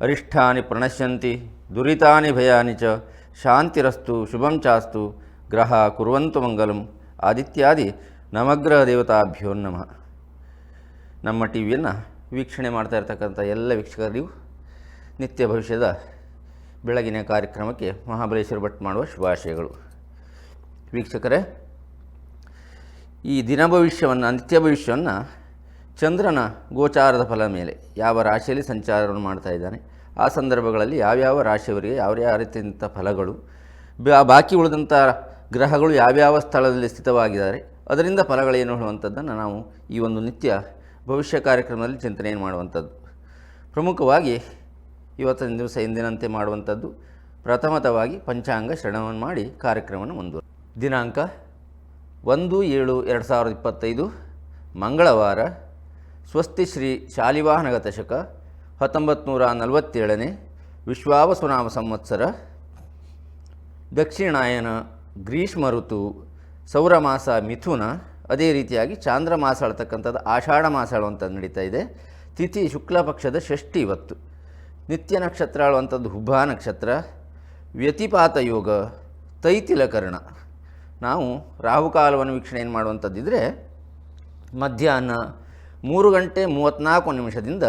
ಅರಿಷ್ಠಾನಿ ಪ್ರಣಶ್ಯಂತಿ, ದುರಿತಾನಿ ಭಯಾನಿ ಚ, ಶಾಂತಿರಸ್ತು, ಶುಭಂ ಚಾಸ್ತು, ಗ್ರಹ ಕುರುವಂತು ಮಂಗಲಂ, ಆದಿತ್ಯಾದಿ ನವಗ್ರಹ ದೇವತಾಭ್ಯೋ ನಮಃ. ನಮ್ಮ ಟಿ ವಿಯನ್ನು ವೀಕ್ಷಣೆ ಮಾಡ್ತಾ ಇರ್ತಕ್ಕಂಥ ಎಲ್ಲ ವೀಕ್ಷಕರಿಗೂ ನಿತ್ಯ ಭವಿಷ್ಯದ ಬೆಳಗಿನ ಕಾರ್ಯಕ್ರಮಕ್ಕೆ ಮಹಾಬಲೇಶ್ವರ ಭಟ್ ಮಾಡುವ ಶುಭಾಶಯಗಳು. ವೀಕ್ಷಕರೇ, ಈ ದಿನ ಭವಿಷ್ಯವನ್ನು, ನಿತ್ಯ ಭವಿಷ್ಯವನ್ನು ಚಂದ್ರನ ಗೋಚಾರದ ಫಲ ಮೇಲೆ ಯಾವ ರಾಶಿಯಲ್ಲಿ ಸಂಚಾರವನ್ನು ಮಾಡ್ತಾ ಇದ್ದಾನೆ ಆ ಸಂದರ್ಭಗಳಲ್ಲಿ ಯಾವ್ಯಾವ ರಾಶಿಯವರಿಗೆ ಯಾವ ಯಾವ ರೀತಿಯಂಥ ಫಲಗಳು ಬಾಕಿ ಉಳಿದಂಥ ಗ್ರಹಗಳು ಯಾವ್ಯಾವ ಸ್ಥಳದಲ್ಲಿ ಸ್ಥಿತವಾಗಿದ್ದಾರೆ, ಅದರಿಂದ ಫಲಗಳೇನು ಹೇಳುವಂಥದ್ದನ್ನು ನಾವು ಈ ಒಂದು ನಿತ್ಯ ಭವಿಷ್ಯ ಕಾರ್ಯಕ್ರಮದಲ್ಲಿ ಚಿಂತನೆಯನ್ನು ಮಾಡುವಂಥದ್ದು. ಪ್ರಮುಖವಾಗಿ ಇವತ್ತಿನ ದಿವಸ ಎಂದಿನಂತೆ ಮಾಡುವಂಥದ್ದು, ಪ್ರಥಮತವಾಗಿ ಪಂಚಾಂಗ ಶ್ರವಣವನ್ನು ಮಾಡಿ ಕಾರ್ಯಕ್ರಮವನ್ನು ಮುಂದುವರೆ ದಿನಾಂಕ ಒಂದು ಏಳು ಎರಡು ಸಾವಿರದ ಇಪ್ಪತ್ತೈದು, ಮಂಗಳವಾರ, ಸ್ವಸ್ತಿ ಶ್ರೀ ಶಾಲಿವಾಹನಗತ ಶಕ ಹತ್ತೊಂಬತ್ತು ನೂರ ನಲವತ್ತೇಳನೇ ವಿಶ್ವಾವಸುನಾಮ ಸಂವತ್ಸರ. ದಕ್ಷಿಣಾಯನ ಗ್ರೀಷ್ಮ ಋತು ಸೌರಮಾಸ ಮಿಥುನ, ಅದೇ ರೀತಿಯಾಗಿ ಚಾಂದ್ರ ಮಾಸ ಆಷಾಢ ಮಾಸ ಅಂತ ನಡೀತಾ ಇದೆ. ತಿಥಿ ಶುಕ್ಲ ಪಕ್ಷದ ಷಷ್ಠಿ ಇವತ್ತು. ನಿತ್ಯ ನಕ್ಷತ್ರ ಅಳುವಂಥದ್ದು ಹುಬ್ಬಾ ನಕ್ಷತ್ರ. ವ್ಯತಿಪಾತ ಯೋಗ, ತೈತಿಲಕರ್ಣ. ನಾವು ರಾಹುಕಾಲವನ್ನು ವೀಕ್ಷಣೆ ಏನು ಮಾಡುವಂಥದ್ದಿದ್ರೆ ಮಧ್ಯಾಹ್ನ ಮೂರು ಗಂಟೆ ಮೂವತ್ತ್ನಾಲ್ಕು ನಿಮಿಷದಿಂದ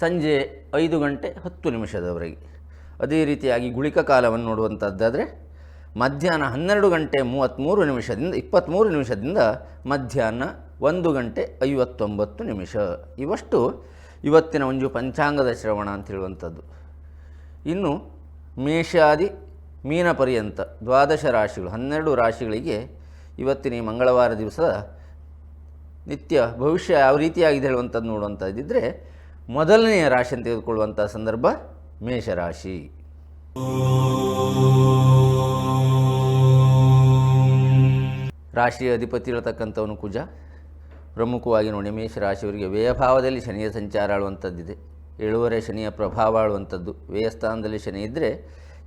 ಸಂಜೆ ಐದು ಗಂಟೆ ಹತ್ತು ನಿಮಿಷದವರೆಗೆ. ಅದೇ ರೀತಿಯಾಗಿ ಗುಳಿಕ ಕಾಲವನ್ನು ನೋಡುವಂಥದ್ದಾದರೆ ಮಧ್ಯಾಹ್ನ ಹನ್ನೆರಡು ಗಂಟೆ ಮೂವತ್ತ್ಮೂರು ನಿಮಿಷದಿಂದ ಇಪ್ಪತ್ತ್ಮೂರು ನಿಮಿಷದಿಂದ ಮಧ್ಯಾಹ್ನ ಒಂದು ಗಂಟೆ ಐವತ್ತೊಂಬತ್ತು ನಿಮಿಷ. ಇವಷ್ಟು ಇವತ್ತಿನ ಒಂದು ಪಂಚಾಂಗದ ಶ್ರವಣ ಅಂತ ಹೇಳುವಂಥದ್ದು. ಇನ್ನು ಮೇಷಾದಿ ಮೀನ ಪರ್ಯಂತ ದ್ವಾದಶ ರಾಶಿಗಳು, ಹನ್ನೆರಡು ರಾಶಿಗಳಿಗೆ ಇವತ್ತಿನ ಈ ಮಂಗಳವಾರ ದಿವಸ ನಿತ್ಯ ಭವಿಷ್ಯ ಯಾವ ರೀತಿಯಾಗಿದೆ ಹೇಳುವಂಥದ್ದು ನೋಡುವಂಥದ್ದಿದ್ದರೆ ಮೊದಲನೆಯ ರಾಶಿಯನ್ನು ತೆಗೆದುಕೊಳ್ಳುವಂಥ ಸಂದರ್ಭ ಮೇಷರಾಶಿ. ರಾಶಿಯ ಅಧಿಪತಿ ಇರತಕ್ಕಂಥವನು ಕುಜ. ಪ್ರಮುಖವಾಗಿ ನೋಡಿ, ಮೇಷರಾಶಿಯವರಿಗೆ ವ್ಯಯಭಾವದಲ್ಲಿ ಶನಿಯ ಸಂಚಾರ ಆಳುವಂಥದ್ದಿದೆ. ಏಳುವರೆ ಶನಿಯ ಪ್ರಭಾವ ಆಳುವಂಥದ್ದು. ವ್ಯಯಸ್ಥಾನದಲ್ಲಿ ಶನಿ ಇದ್ದರೆ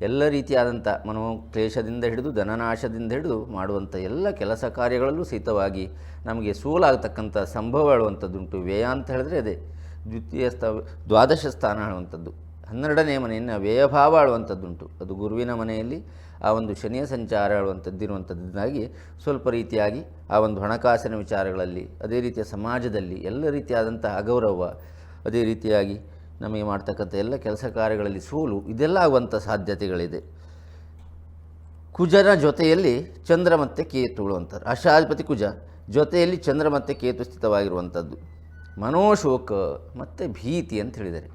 ಎಲ್ಲ ರೀತಿಯಾದಂಥ ಮನೋಕ್ಲೇಶದಿಂದ ಹಿಡಿದು, ಧನನಾಶದಿಂದ ಹಿಡಿದು ಮಾಡುವಂಥ ಎಲ್ಲ ಕೆಲಸ ಕಾರ್ಯಗಳಲ್ಲೂ ಸಹಿತವಾಗಿ ನಮಗೆ ಸೋಲಾಗತಕ್ಕಂಥ ಸಂಭವ ಆಳುವಂಥದ್ದುಂಟು. ವ್ಯಯ ಅಂತ ಹೇಳಿದ್ರೆ ಅದೇ. ದ್ವಿತೀಯ ಸ್ಥ, ದ್ವಾದಶ ಸ್ಥಾನ ಆಳುವಂಥದ್ದು. ಹನ್ನೆರಡನೇ ಮನೆಯನ್ನು ವ್ಯಯಭಾವ ಆಳುವಂಥದ್ದುಂಟು. ಅದು ಗುರುವಿನ ಮನೆಯಲ್ಲಿ ಆ ಒಂದು ಶನಿಯ ಸಂಚಾರ ಆಳುವಂಥದ್ದಿರುವಂಥದ್ದಾಗಿ ಸ್ವಲ್ಪ ರೀತಿಯಾಗಿ ಆ ಒಂದು ಹಣಕಾಸಿನ ವಿಚಾರಗಳಲ್ಲಿ, ಅದೇ ರೀತಿಯ ಸಮಾಜದಲ್ಲಿ ಎಲ್ಲ ರೀತಿಯಾದಂಥ ಅಗೌರವ, ಅದೇ ರೀತಿಯಾಗಿ ನಮಗೆ ಮಾಡ್ತಕ್ಕಂಥ ಎಲ್ಲ ಕೆಲಸ ಕಾರ್ಯಗಳಲ್ಲಿ ಸೋಲು, ಇದೆಲ್ಲ ಆಗುವಂಥ ಸಾಧ್ಯತೆಗಳಿದೆ. ಕುಜನ ಜೊತೆಯಲ್ಲಿ ಚಂದ್ರ ಮತ್ತು ಕೇತುಗಳು ಅಂತಾರೆ. ಅಷ್ಟಾಧಿಪತಿ ಕುಜ ಜೊತೆಯಲ್ಲಿ ಚಂದ್ರ ಮತ್ತು ಕೇತು ಸ್ಥಿತವಾಗಿರುವಂಥದ್ದು. ಮನೋಶೋಕ ಮತ್ತು ಭೀತಿ ಅಂತ ಹೇಳಿದ್ದಾರೆ.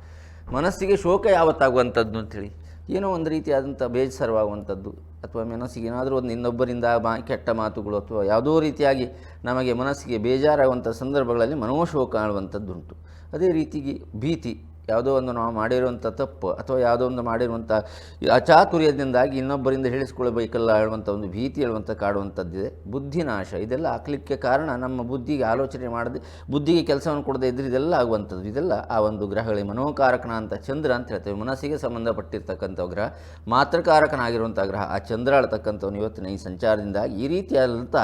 ಮನಸ್ಸಿಗೆ ಶೋಕ ಯಾವತ್ತಾಗುವಂಥದ್ದು ಅಂಥೇಳಿ ಏನೋ ಒಂದು ರೀತಿಯಾದಂಥ ಬೇಜಾರವಾಗುವಂಥದ್ದು ಅಥವಾ ಮನಸ್ಸಿಗೆ ಏನಾದರೂ ಒಂದು ಇನ್ನೊಬ್ಬರಿಂದ ಮಾ ಕೆಟ್ಟ ಮಾತುಗಳು ಅಥವಾ ಯಾವುದೋ ರೀತಿಯಾಗಿ ನಮಗೆ ಮನಸ್ಸಿಗೆ ಬೇಜಾರಾಗುವಂಥ ಸಂದರ್ಭಗಳಲ್ಲಿ ಮನೋಶೋಕ ಆಳುವಂಥದ್ದುಂಟು ಅದೇ ರೀತಿಗೆ ಭೀತಿ ಯಾವುದೋ ಒಂದು ನಾವು ಮಾಡಿರುವಂಥ ತಪ್ಪು ಅಥವಾ ಯಾವುದೋ ಒಂದು ಮಾಡಿರುವಂಥ ಅಚಾತುರ್ಯದಿಂದಾಗಿ ಇನ್ನೊಬ್ಬರಿಂದ ಹೇಳಿಸ್ಕೊಳ್ಬೇಕಲ್ಲ ಹೇಳುವಂಥ ಒಂದು ಭೀತಿ ಹೇಳುವಂಥ ಕಾಡುವಂಥದ್ದಿದೆ ಬುದ್ಧಿನಾಶ, ಇದೆಲ್ಲ ಹಾಕ್ಲಿಕ್ಕೆ ಕಾರಣ ನಮ್ಮ ಬುದ್ಧಿಗೆ ಆಲೋಚನೆ ಮಾಡದೆ, ಬುದ್ಧಿಗೆ ಕೆಲಸವನ್ನು ಕೊಡದೆ ಇದ್ರೆ ಇದೆಲ್ಲ ಆಗುವಂಥದ್ದು. ಇದೆಲ್ಲ ಆ ಒಂದು ಗ್ರಹಗಳಿಗೆ ಮನೋಕಾರಕನ ಅಂತ ಚಂದ್ರ ಅಂತ ಹೇಳ್ತೇವೆ. ಮನಸ್ಸಿಗೆ ಸಂಬಂಧಪಟ್ಟಿರ್ತಕ್ಕಂಥ ಗ್ರಹ ಮಾತೃಕಾರಕನಾಗಿರುವಂಥ ಗ್ರಹ, ಆ ಚಂದ್ರ ಅಳತಕ್ಕಂಥವನು ಇವತ್ತಿನ ಈ ಸಂಚಾರದಿಂದಾಗಿ ಈ ರೀತಿಯಾದಂಥ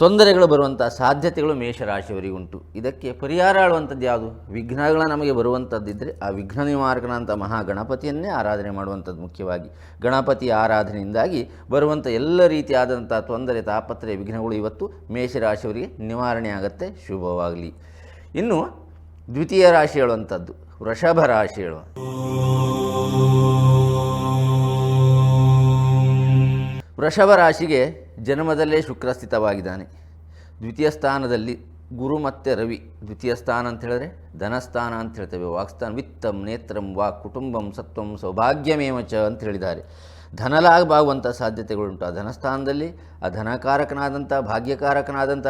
ತೊಂದರೆಗಳು ಬರುವಂಥ ಸಾಧ್ಯತೆಗಳು ಮೇಷರಾಶಿಯವರಿಗೆ ಉಂಟು ಇದಕ್ಕೆ ಪರಿಹಾರ ಆಳುವಂಥದ್ದು ಯಾವುದು? ವಿಘ್ನಗಳ ನಮಗೆ ಬರುವಂಥದ್ದಿದ್ದರೆ ಆ ವಿಘ್ನ ನಿವಾರಕನಂಥ ಮಹಾಗಣಪತಿಯನ್ನೇ ಆರಾಧನೆ ಮಾಡುವಂಥದ್ದು ಮುಖ್ಯವಾಗಿ. ಗಣಪತಿ ಆರಾಧನೆಯಿಂದಾಗಿ ಬರುವಂಥ ಎಲ್ಲ ರೀತಿಯಾದಂಥ ತೊಂದರೆ ತಾಪತ್ರೆ ವಿಘ್ನಗಳು ಇವತ್ತು ಮೇಷರಾಶಿಯವರಿಗೆ ನಿವಾರಣೆ ಆಗುತ್ತೆ, ಶುಭವಾಗಲಿ. ಇನ್ನು ದ್ವಿತೀಯ ರಾಶಿ ಹೇಳುವಂಥದ್ದು, ವೃಷಭ ರಾಶಿ ಹೇಳುವ. ವೃಷಭ ರಾಶಿಗೆ ಜನ್ಮದಲ್ಲೇ ಶುಕ್ರ ಸ್ಥಿತವಾಗಿದ್ದಾನೆ ದ್ವಿತೀಯ ಸ್ಥಾನದಲ್ಲಿ ಗುರು ಮತ್ತು ರವಿ. ದ್ವಿತೀಯ ಸ್ಥಾನ ಅಂತ ಹೇಳಿದ್ರೆ ಧನಸ್ಥಾನ ಅಂತ ಹೇಳ್ತೇವೆ. ವಾಕ್ಸ್ಥಾನ, ವಿತ್ತಂ, ನೇತ್ರಂ ವಾಕ್ ಕುಟುಂಬಂ, ಸತ್ವಂ ಸೌಭಾಗ್ಯಮೇಮಚ ಅಂತ ಹೇಳಿದ್ದಾರೆ. ಧನಲಾಗಬಾಗುವಂಥ ಸಾಧ್ಯತೆಗಳುಂಟು ಆ ಧನಸ್ಥಾನದಲ್ಲಿ ಆ ಧನಕಾರಕನಾದಂಥ ಭಾಗ್ಯಕಾರಕನಾದಂಥ